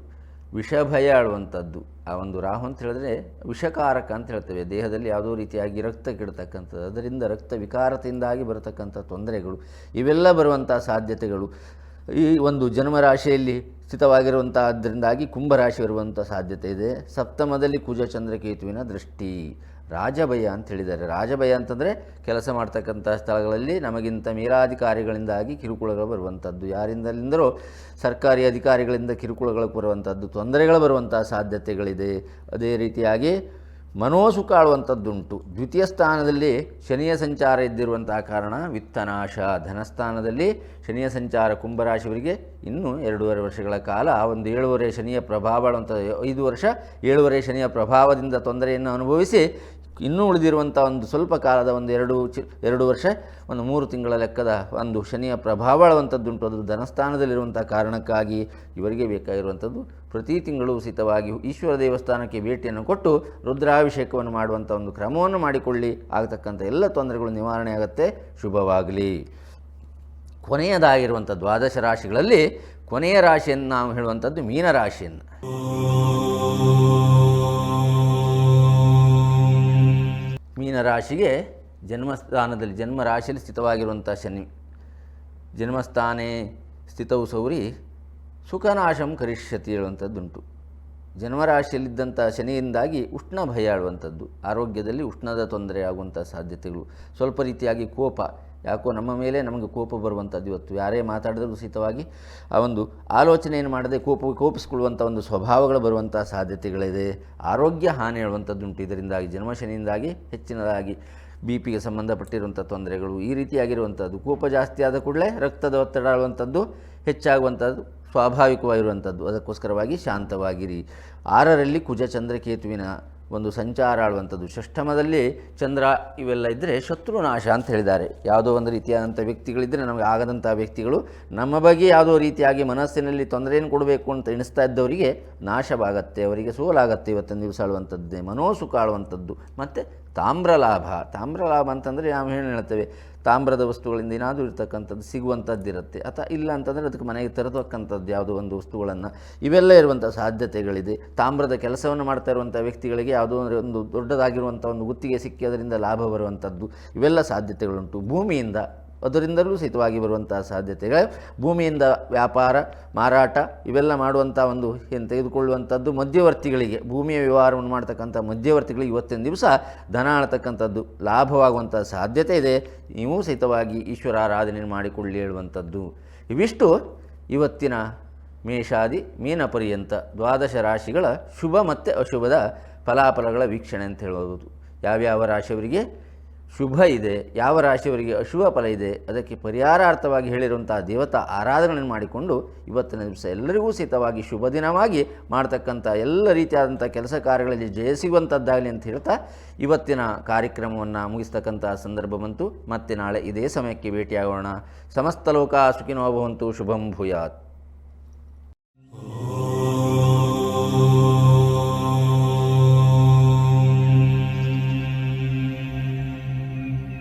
ವಿಷಭಯ ಆಳುವಂಥದ್ದು ಆ ಒಂದು ರಾಹು ಅಂತ ಹೇಳಿದ್ರೆ ವಿಷಕಾರಕ ಅಂತ ಹೇಳ್ತೇವೆ. ದೇಹದಲ್ಲಿ ಯಾವುದೋ ರೀತಿಯಾಗಿ ರಕ್ತ ಕೆಡ್ತಕ್ಕಂಥದ್ದು. ಅದರಿಂದ ರಕ್ತ ವಿಕಾರತೆಯಿಂದಾಗಿ ಬರತಕ್ಕಂಥ ತೊಂದರೆಗಳು, ಇವೆಲ್ಲ ಬರುವಂಥ ಸಾಧ್ಯತೆಗಳು. ಈ ಒಂದು ಜನ್ಮರಾಶಿಯಲ್ಲಿ ಸ್ಥಿತವಾಗಿರುವಂಥದ್ದರಿಂದಾಗಿ ಕುಂಭರಾಶಿ ಬರುವಂಥ ಸಾಧ್ಯತೆ ಇದೆ. ಸಪ್ತಮದಲ್ಲಿ ಕುಜ ಚಂದ್ರಕೇತುವಿನ ದೃಷ್ಟಿ. ರಾಜಭಯ ಅಂತ ಹೇಳಿದ್ದಾರೆ. ರಾಜಭಯ ಅಂತಂದರೆ ಕೆಲಸ ಮಾಡ್ತಕ್ಕಂಥ ಸ್ಥಳಗಳಲ್ಲಿ ನಮಗಿಂತ ಮೇಲಾಧಿಕಾರಿಗಳಿಂದಾಗಿ ಕಿರುಕುಳಗಳು ಬರುವಂಥದ್ದು ಯಾರಿಂದಲಿಂದಲೂ ಸರ್ಕಾರಿ ಅಧಿಕಾರಿಗಳಿಂದ ಕಿರುಕುಳಗಳು ಬರುವಂಥದ್ದು ತೊಂದರೆಗಳು ಬರುವಂಥ ಸಾಧ್ಯತೆಗಳಿದೆ. ಅದೇ ರೀತಿಯಾಗಿ ಮನೋಸುಖ ಆಳುವಂಥದ್ದುಂಟು. ದ್ವಿತೀಯ ಸ್ಥಾನದಲ್ಲಿ ಶನಿಯ ಸಂಚಾರ ಇದ್ದಿರುವಂತಹ ಕಾರಣ ವಿತ್ತನಾಶ. ಧನಸ್ಥಾನದಲ್ಲಿ ಶನಿಯ ಸಂಚಾರ ಕುಂಭರಾಶಿಯವರಿಗೆ ಇನ್ನೂ ಎರಡೂವರೆ ವರ್ಷಗಳ ಕಾಲ, ಒಂದು ಏಳುವರೆ ಶನಿಯ ಪ್ರಭಾವ ಐದು ವರ್ಷ ಏಳುವರೆ ಶನಿಯ ಪ್ರಭಾವದಿಂದ ತೊಂದರೆಯನ್ನು ಅನುಭವಿಸಿ ಇನ್ನೂ ಉಳಿದಿರುವಂಥ ಒಂದು ಸ್ವಲ್ಪ ಕಾಲದ ಒಂದು ಎರಡು ಚಿ, ಎರಡು ವರ್ಷ, ಒಂದು ಮೂರು ತಿಂಗಳ ಲೆಕ್ಕದ ಒಂದು ಶನಿಯ ಪ್ರಭಾವ ಆಳುವಂಥದ್ದುಂಟು ಅದು ಧನಸ್ಥಾನದಲ್ಲಿರುವಂಥ ಕಾರಣಕ್ಕಾಗಿ ಇವರಿಗೆ ಬೇಕಾಗಿರುವಂಥದ್ದು. ಪ್ರತಿ ತಿಂಗಳು ಉಚಿತವಾಗಿ ಈಶ್ವರ ದೇವಸ್ಥಾನಕ್ಕೆ ಭೇಟಿಯನ್ನು ಕೊಟ್ಟು ರುದ್ರಾಭಿಷೇಕವನ್ನು ಮಾಡುವಂಥ ಒಂದು ಕ್ರಮವನ್ನು ಮಾಡಿಕೊಳ್ಳಿ. ಆಗತಕ್ಕಂಥ ಎಲ್ಲ ತೊಂದರೆಗಳು ನಿವಾರಣೆ ಆಗುತ್ತೆ. ಶುಭವಾಗಲಿ. ಕೊನೆಯದಾಗಿರುವಂಥ ದ್ವಾದಶ ರಾಶಿಗಳಲ್ಲಿ ಕೊನೆಯ ರಾಶಿಯನ್ನು ನಾವು ಹೇಳುವಂಥದ್ದು ಮೀನರಾಶಿಯನ್ನು. ಮೀನರಾಶಿಗೆ ಜನ್ಮಸ್ಥಾನದಲ್ಲಿ ಜನ್ಮ ರಾಶಿಯಲ್ಲಿ ಸ್ಥಿತವಾಗಿರುವಂಥ ಶನಿ. ಜನ್ಮಸ್ಥಾನೇ ಸ್ಥಿತವು ಸೌರಿ ಸುಖನಾಶಂ ಕರಿಷ್ಯತಿ ಹೇಳುವಂಥದ್ದುಂಟು. ಜನ್ಮರಾಶಿಯಲ್ಲಿದ್ದಂಥ ಶನಿಯಿಂದಾಗಿ ಉಷ್ಣ ಭಯ ಆಳುವಂಥದ್ದು ಆರೋಗ್ಯದಲ್ಲಿ ಉಷ್ಣದ ತೊಂದರೆ ಆಗುವಂಥ ಸಾಧ್ಯತೆಗಳು. ಸ್ವಲ್ಪ ರೀತಿಯಾಗಿ ಕೋಪ. ಯಾಕೋ ನಮ್ಮ ಮೇಲೆ ನಮಗೆ ಕೋಪ ಬರುವಂಥದ್ದು ಇವತ್ತು. ಯಾರೇ ಮಾತಾಡಿದ್ರೂ ಸಹಿತವಾಗಿ ಆ ಒಂದು ಆಲೋಚನೆಯನ್ನು ಮಾಡದೆ ಕೋಪ, ಕೋಪಿಸ್ಕೊಳ್ಳುವಂಥ ಒಂದು ಸ್ವಭಾವಗಳು ಬರುವಂಥ ಸಾಧ್ಯತೆಗಳಿದೆ. ಆರೋಗ್ಯ ಹಾನಿ ಹೇಳುವಂಥದ್ದುಂಟು ಇದರಿಂದಾಗಿ ಜನ್ಮಶನಿಯಿಂದಾಗಿ ಹೆಚ್ಚಿನದಾಗಿ ಬಿ ಪಿಗೆ ಸಂಬಂಧಪಟ್ಟಿರುವಂಥ ತೊಂದರೆಗಳು ಈ ರೀತಿಯಾಗಿರುವಂಥದ್ದು. ಕೋಪ ಜಾಸ್ತಿ ಆದ ಕೂಡಲೇ ರಕ್ತದ ಒತ್ತಡ ಆಳುವಂಥದ್ದು ಹೆಚ್ಚಾಗುವಂಥದ್ದು. ಸ್ವಾಭಾವಿಕವಾಗಿರುವಂಥದ್ದು. ಅದಕ್ಕೋಸ್ಕರವಾಗಿ ಶಾಂತವಾಗಿರಿ. ಆರರಲ್ಲಿ ಕುಜ ಚಂದ್ರಕೇತುವಿನ ಒಂದು ಸಂಚಾರ ಆಳುವಂಥದ್ದು. ಷಷ್ಠಮದಲ್ಲಿ ಚಂದ್ರ ಇವೆಲ್ಲ ಇದ್ದರೆ ಶತ್ರುನಾಶ ಅಂತ ಹೇಳಿದ್ದಾರೆ. ಯಾವುದೋ ಒಂದು ರೀತಿಯಾದಂಥ ವ್ಯಕ್ತಿಗಳಿದ್ದರೆ ನಮಗೆ ಆಗದಂಥ ವ್ಯಕ್ತಿಗಳು ನಮ್ಮ ಬಗ್ಗೆ ಯಾವುದೋ ರೀತಿಯಾಗಿ ಮನಸ್ಸಿನಲ್ಲಿ ತೊಂದರೆಯನ್ನು ಕೊಡಬೇಕು ಅಂತ ಎಣಿಸ್ತಾ ಇದ್ದವರಿಗೆ ನಾಶವಾಗತ್ತೆ. ಅವರಿಗೆ ಸೋಲಾಗತ್ತೆ ಇವತ್ತಿನ ದಿವಸ ಆಳುವಂಥದ್ದೇ. ಮನೋಸುಖ ಆಳುವಂಥದ್ದು. ಮತ್ತು ತಾಮ್ರ ಲಾಭ ತಾಮ್ರ ಲಾಭ ಅಂತಂದರೆ ನಾವು ಏನು ಹೇಳ್ತೇವೆ ತಾಮ್ರದ ವಸ್ತುಗಳಿಂದ ಏನಾದರೂ ಇರ್ತಕ್ಕಂಥದ್ದು ಸಿಗುವಂಥದ್ದು ಇರುತ್ತೆ. ಅಥವಾ ಇಲ್ಲ ಅಂತಂದರೆ ಅದಕ್ಕೆ ಮನೆಗೆ ತರತಕ್ಕಂಥದ್ದು ಯಾವುದೋ ಒಂದು ವಸ್ತುಗಳನ್ನು ಇವೆಲ್ಲ ಇರುವಂಥ ಸಾಧ್ಯತೆಗಳಿದೆ. ತಾಮ್ರದ ಕೆಲಸವನ್ನು ಮಾಡ್ತಾ ಇರುವಂಥ ವ್ಯಕ್ತಿಗಳಿಗೆ ಯಾವುದೋ ಒಂದು ದೊಡ್ಡದಾಗಿರುವಂಥ ಒಂದು ಗುತ್ತಿಗೆ ಸಿಕ್ಕಿ ಅದರಿಂದ ಲಾಭ ಬರುವಂಥದ್ದು ಇವೆಲ್ಲ ಸಾಧ್ಯತೆಗಳುಂಟು. ಭೂಮಿಯಿಂದ ಅದರಿಂದಲೂ ಸಹಿತವಾಗಿ ಬರುವಂಥ ಸಾಧ್ಯತೆಗಳು. ಭೂಮಿಯಿಂದ ವ್ಯಾಪಾರ, ಮಾರಾಟ ಇವೆಲ್ಲ ಮಾಡುವಂಥ ಒಂದು ಏನು ತೆಗೆದುಕೊಳ್ಳುವಂಥದ್ದು ಮಧ್ಯವರ್ತಿಗಳಿಗೆ, ಭೂಮಿಯ ವ್ಯವಹಾರವನ್ನು ಮಾಡ್ತಕ್ಕಂಥ ಮಧ್ಯವರ್ತಿಗಳಿಗೆ ಇವತ್ತಿನ ದಿವಸ ಧನ ಆಳ್ತಕ್ಕಂಥದ್ದು ಲಾಭವಾಗುವಂಥ ಸಾಧ್ಯತೆ ಇದೆ. ನೀವು ಸಹಿತವಾಗಿ ಈಶ್ವರ ಆರಾಧನೆ ಮಾಡಿಕೊಳ್ಳಿ ಹೇಳುವಂಥದ್ದು. ಇವಿಷ್ಟು ಇವತ್ತಿನ ಮೇಷಾದಿ ಮೀನ ಪರ್ಯಂತ ದ್ವಾದಶ ರಾಶಿಗಳ ಶುಭ ಮತ್ತು ಅಶುಭದ ಫಲಾಫಲಗಳ ವೀಕ್ಷಣೆ ಅಂತ ಹೇಳಬಹುದು ಯಾವ್ಯಾವ ರಾಶಿಯವರಿಗೆ? ಶುಭ ಇದೆ, ಯಾವ ರಾಶಿಯವರಿಗೆ ಅಶುಭ ಫಲ ಇದೆ, ಅದಕ್ಕೆ ಪರಿಹಾರಾರ್ಥವಾಗಿ ಹೇಳಿರುವಂಥ ದೇವತಾ ಆರಾಧನೆಯನ್ನು ಮಾಡಿಕೊಂಡು ಇವತ್ತಿನ ದಿವಸ ಎಲ್ಲರಿಗೂ ಸಹಿತವಾಗಿ ಶುಭ ದಿನವಾಗಿ ಮಾಡ್ತಕ್ಕಂಥ ಎಲ್ಲ ರೀತಿಯಾದಂಥ ಕೆಲಸ ಕಾರ್ಯಗಳಲ್ಲಿ ಜಯ ಸಿಗುವಂಥದ್ದಾಗಲಿ ಅಂತ ಹೇಳ್ತಾ ಇವತ್ತಿನ ಕಾರ್ಯಕ್ರಮವನ್ನು ಮುಗಿಸ್ತಕ್ಕಂಥ ಸಂದರ್ಭ ಬಂತು. ಮತ್ತೆ ನಾಳೆ ಇದೇ ಸಮಯಕ್ಕೆ ಭೇಟಿಯಾಗೋಣ. ಸಮಸ್ತ ಲೋಕ ಸುಖಿನೋ ಭವಂತು. ಶುಭಂ ಭೂಯಾತ್.